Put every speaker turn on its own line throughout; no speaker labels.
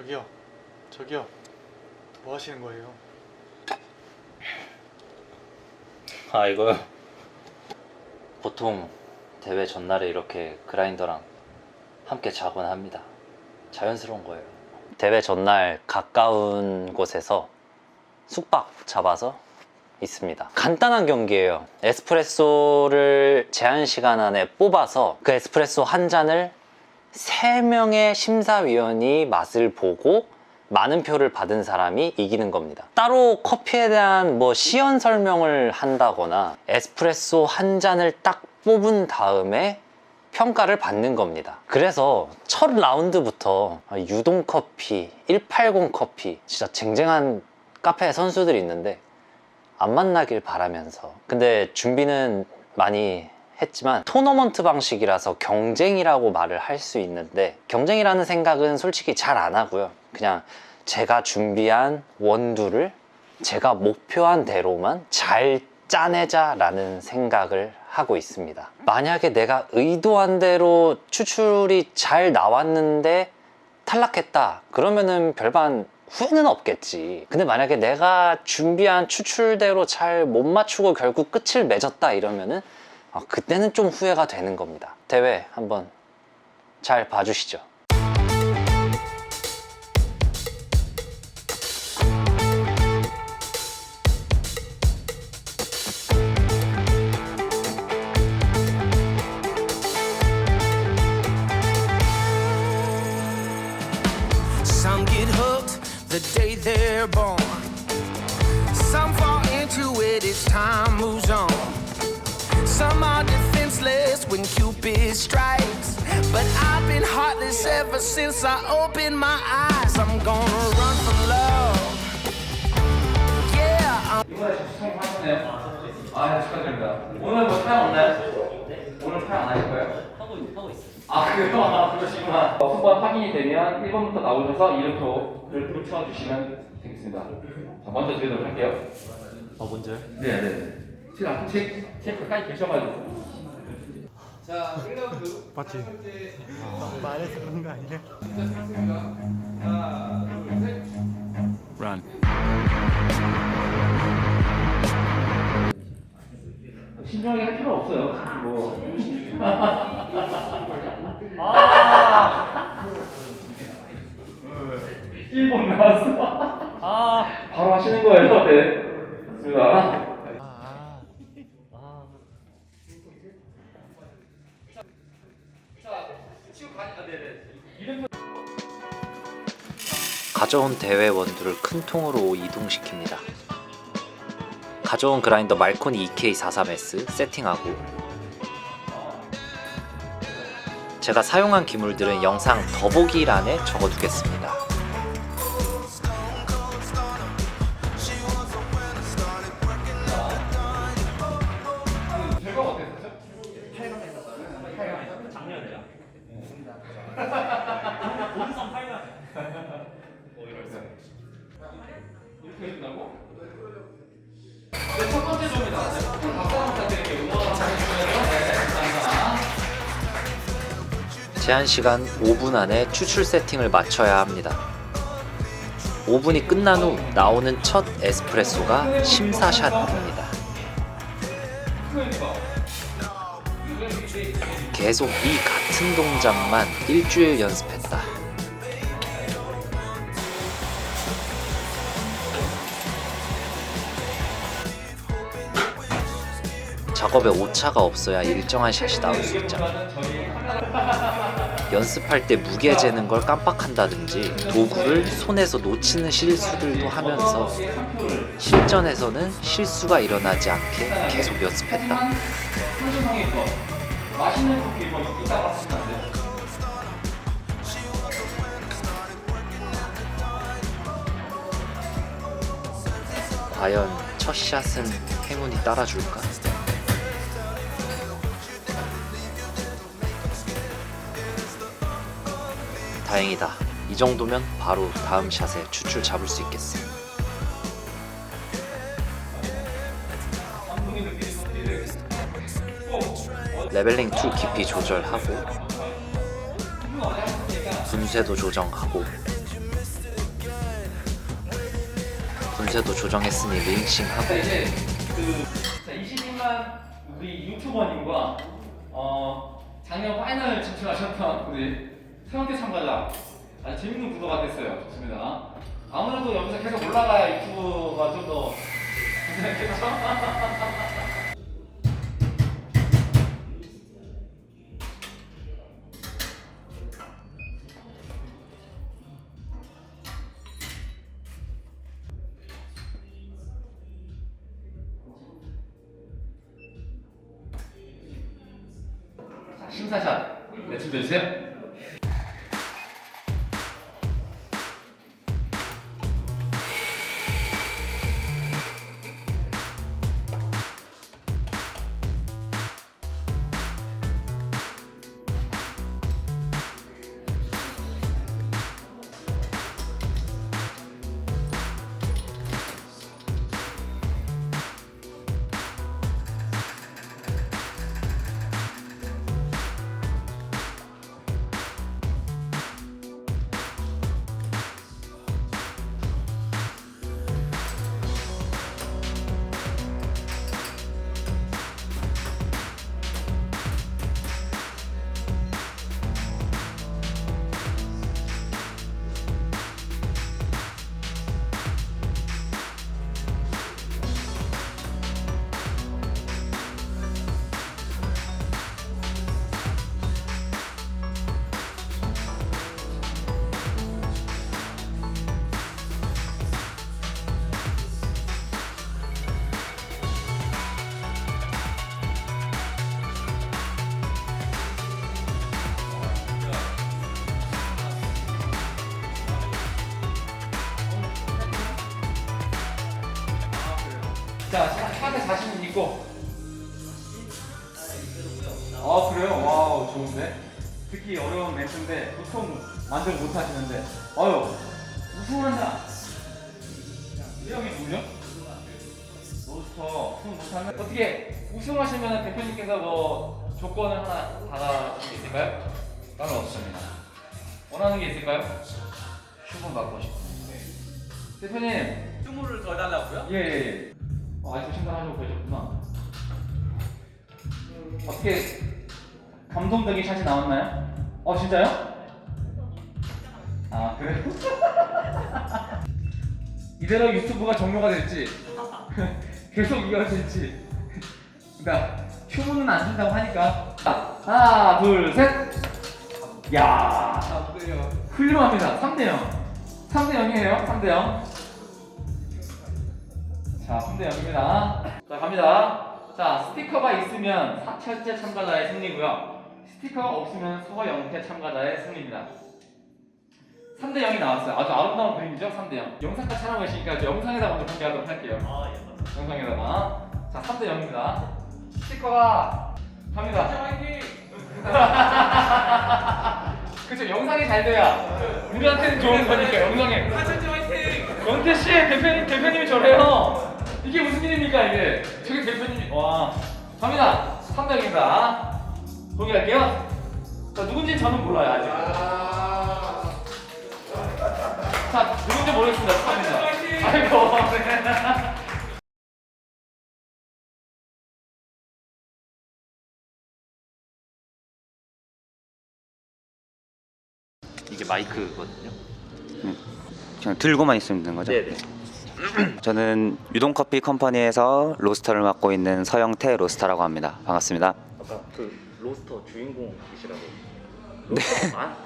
저기요, 저기요, 뭐 하시는 거예요?
아 이거요? 보통 대회 전날에 이렇게 그라인더랑 함께 자곤 합니다. 자연스러운 거예요. 대회 전날 가까운 곳에서 숙박 잡아서 있습니다. 간단한 경기예요. 에스프레소를 제한 시간 안에 뽑아서 그 에스프레소 한 잔을 3명의 심사위원이 맛을 보고 많은 표를 받은 사람이 이기는 겁니다. 따로 커피에 대한 뭐 시연 설명을 한다거나 에스프레소 한 잔을 딱 뽑은 다음에 평가를 받는 겁니다. 그래서 첫 라운드부터 유동 커피, 180 커피, 진짜 쟁쟁한 카페 선수들이 있는데 안 만나길 바라면서. 근데 준비는 많이 했지만 토너먼트 방식이라서 경쟁이라고 말을 할 수 있는데 경쟁이라는 생각은 솔직히 잘 안 하고요. 그냥 제가 준비한 원두를 제가 목표한 대로만 잘 짜내자라는 생각을 하고 있습니다. 만약에 내가 의도한 대로 추출이 잘 나왔는데 탈락했다. 그러면은 별반 후회는 없겠지. 근데 만약에 내가 준비한 추출대로 잘 못 맞추고 결국 끝을 맺었다 이러면은 아, 그때는 좀 후회가 되는 겁니다. 대회 한번 잘 봐주시죠.
The day they're born. When Cupid strikes. But I've been heartless ever since I opened my eyes. I'm gonna run from love. Yeah,
이번에. 아, 축하드립니다. 오늘 뭐 촬영 없나요? 오늘 촬영 안 하실 거예요?
하고, 하고 있어.
아? 아, 그러시구나. 어, 순번 확인이 되면 1번부터 나오셔서 이름표를 붙여주시면 되겠습니다. 자, 먼저 드리도록 할게요.
어, 먼저요?
네, 네. 책, 앞- 책, 책 가까이 계셔가지고. 자, 1라운드.
맞지? 말해서 그런 거 아니야?
하나, 둘, 셋.
Run.
신중하게 할 필요 없어요. 뭐. 일본 나왔어. 바로 하시는 거예요. 네. 좋습니다.
가져온 대회 원두를 큰 통으로 이동시킵니다. 가져온 그라인더 말코니 EK43S 세팅하고 제가 사용한 기물들은 영상 더보기란에 적어두겠습니다.
이렇게 해준다고? 네, 첫 번째 조입니다. 네. 네.
제한 시간 5분 안에 추출 세팅을 마쳐야 합니다. 5분이 끝난 후 나오는 첫 에스프레소가 심사샷입니다. 계속 이 같은 동작만 일주일 연습했다. 작업에 오차가 없어야 일정한 샷이 나올 수 있잖아. 연습할 때 무게 재는 걸 깜빡한다든지 도구를 손에서 놓치는 실수들도 하면서 실전에서는 실수가 일어나지 않게 계속 연습했다. 과연 첫 샷은 행운이 따라줄까? 다행이다. 이 정도면 바로 다음 샷에 추출 잡을 수 있겠어. 레벨링 2 깊이 조절하고 분쇄도 조정하고
문제도 조정했으니
20인만 우리 유튜버님과 어 작년 파이널 진출하셨던 우리 세원대 참가자 아주 재밌는 구도가 됐어요. 좋습니다. 아무래도 여기서 계속 올라가야 유튜브가 좀더 괜찮겠죠? 차한테 자신 있고. 아 그래요? 와우 좋은데? 듣기 어려운 멘트인데 보통 만들 못 하시는데 아유 우승한다 이 형이 누구냐? 로스터 우승 못하면 어떻게 우승하시면 대표님께서 뭐 조건을 하나 받아줄 수 있을까요?
따로 없습니다.
원하는 게 있을까요?
휴분 받고 싶은데.
대표님
휴무를 더 달라고요?
예 예 아직도 심사하시고 계셨구나 어떻게 감동적인 샷이 나왔나요? 어 진짜요? 아 그래? 이대로 유튜브가 종료가 될지 계속 이어질지 그러니까 휴무는 안 준다고 하니까 자, 하나 둘셋야
아.
훌륭합니다 3대0 3대 0이에요 3대 0 자, 3대 0입니다. 자, 갑니다. 자, 스티커가 있으면 사철제 참가자의 승리고요. 스티커가 없으면 서영태 참가자의 승리입니다. 3대 0이 나왔어요. 아주 아름다운 그림이죠? 3대 0. 영상까지 저 영상에다 먼저 공개하도록 할게요. 영상에다가. 자, 3대 0입니다. 스티커가 갑니다. 그쵸, 영상이 잘 돼야 우리한테는 좋은 거니까, 영상에. 영태 씨, 대표님, 대표님이 저래요. 이게 무슨 일입니까, 이게? 저기 대표님이, 와. 갑니다. 300입니다. 공개할게요. 자, 누군지 저는 몰라요, 아직. 자, 누군지 모르겠습니다. 축하합니다. 아이고. 네.
이게 마이크거든요.
그냥 들고만 있으면 되는 거죠?
네네.
저는 유동커피 컴퍼니에서 로스터를 맡고 있는 서영태 로스터라고 합니다. 반갑습니다.
아까 그 로스터 주인공이시라고. 네.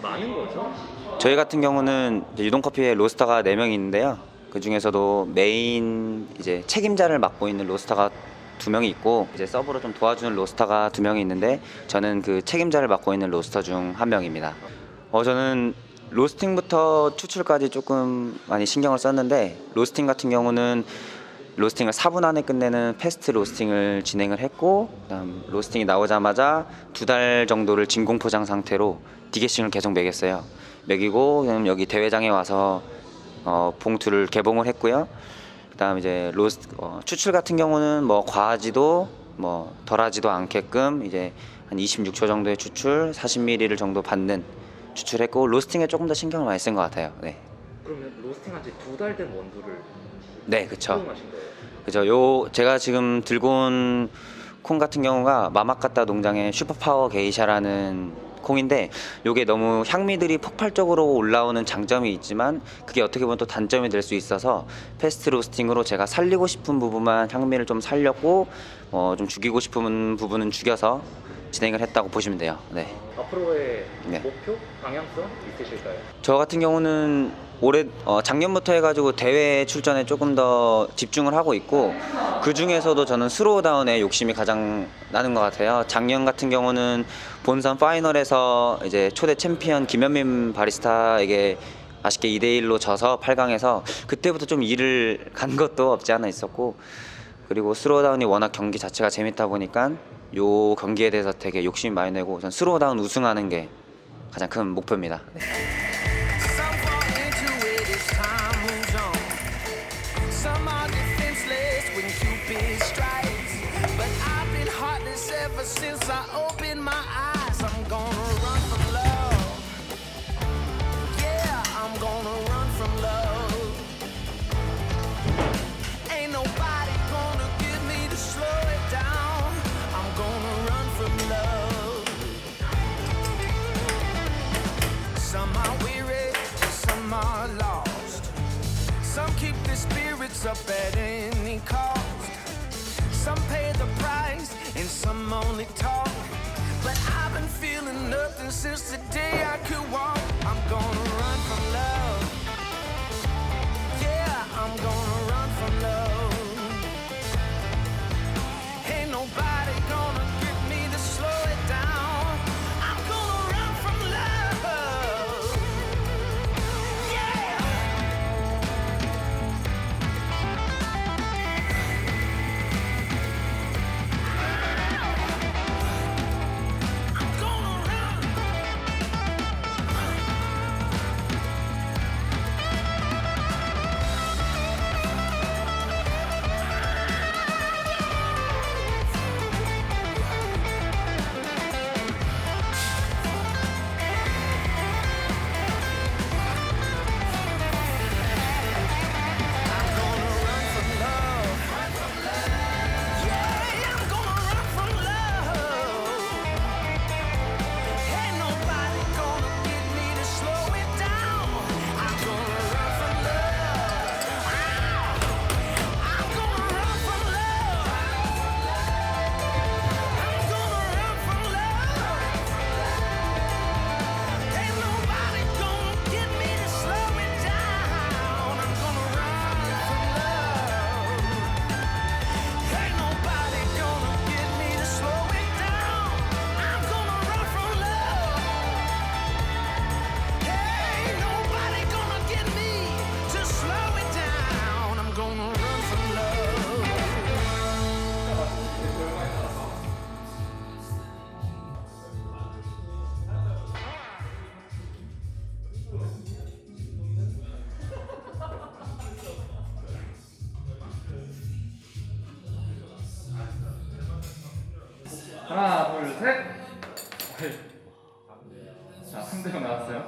많은 거죠?
저희 같은 경우는 이제 유동커피에 로스터가 4명이 있는데요. 그 중에서도 메인 이제 책임자를 맡고 있는 로스터가 두 명이 있고 이제 서브로 좀 도와주는 로스터가 두 명이 있는데 저는 그 책임자를 맡고 있는 로스터 중 한 명입니다. 어 저는 로스팅부터 추출까지 조금 많이 신경을 썼는데 로스팅 같은 경우는 로스팅을 4분 안에 끝내는 패스트 로스팅을 진행을 했고 그다음 로스팅이 나오자마자 두 달 정도를 진공 포장 상태로 디게싱을 계속 매겼어요. 매기고 그다음 여기 대회장에 와서 어, 봉투를 개봉을 했고요. 그다음 이제 로스 어, 추출 같은 경우는 뭐 과하지도 뭐 덜하지도 않게끔 이제 한 26초 정도의 추출, 40ml 정도 받는 추출했고 로스팅에 조금 더 신경을 많이 쓴 것 같아요. 네.
그러면 로스팅한 지 두 달 된 원두를
네, 그쵸.
사용하신 거예요?
그죠. 요 제가 지금 들고 온 콩 같은 경우가 마마카타 농장의 슈퍼파워 게이샤라는 콩인데 요게 너무 향미들이 폭발적으로 올라오는 장점이 있지만 그게 어떻게 보면 또 단점이 될 수 있어서 패스트 로스팅으로 제가 살리고 싶은 부분만 향미를 좀 살렸고 어, 좀 죽이고 싶은 부분은 죽여서 진행을 했다고 보시면 돼요. 네.
앞으로의
네.
목표, 방향성 있으실까요?
저 같은 경우는 올해 어, 작년부터 해가지고 대회 출전에 조금 더 집중을 하고 있고 그 중에서도 저는 스로우다운에 욕심이 가장 나는 것 같아요. 작년 같은 경우는 본선 파이널에서 이제 초대 챔피언 김현민 바리스타에게 아쉽게 2대 1로 져서 8강에서 그때부터 좀 일을 간 것도 없지 않아 있었고 그리고 스로우다운이 워낙 경기 자체가 재밌다 보니까 요 경기에 대해서 되게 욕심이 많이 내고 전 스로우다운 우승하는 게 가장 큰 목표입니다.
Some only talk. But I've been feeling nothing since the day I could walk. I'm gonna run from love. Yeah, I'm gonna
하나, 둘, 셋. 자, 상대가 나왔어요.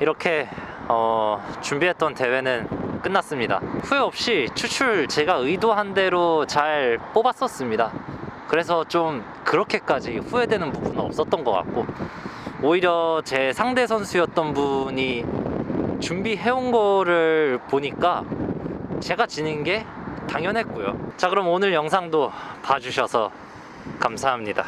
이렇게 어, 준비했던 대회는 끝났습니다. 후회 없이 추출 제가 의도한 대로 잘 뽑았었습니다. 그래서 좀 그렇게까지 후회되는 부분은 없었던 것 같고 오히려 제 상대 선수였던 분이 준비해온 거를 보니까 제가 지는 게 당연했고요. 자 그럼 오늘 영상도 봐주셔서 감사합니다.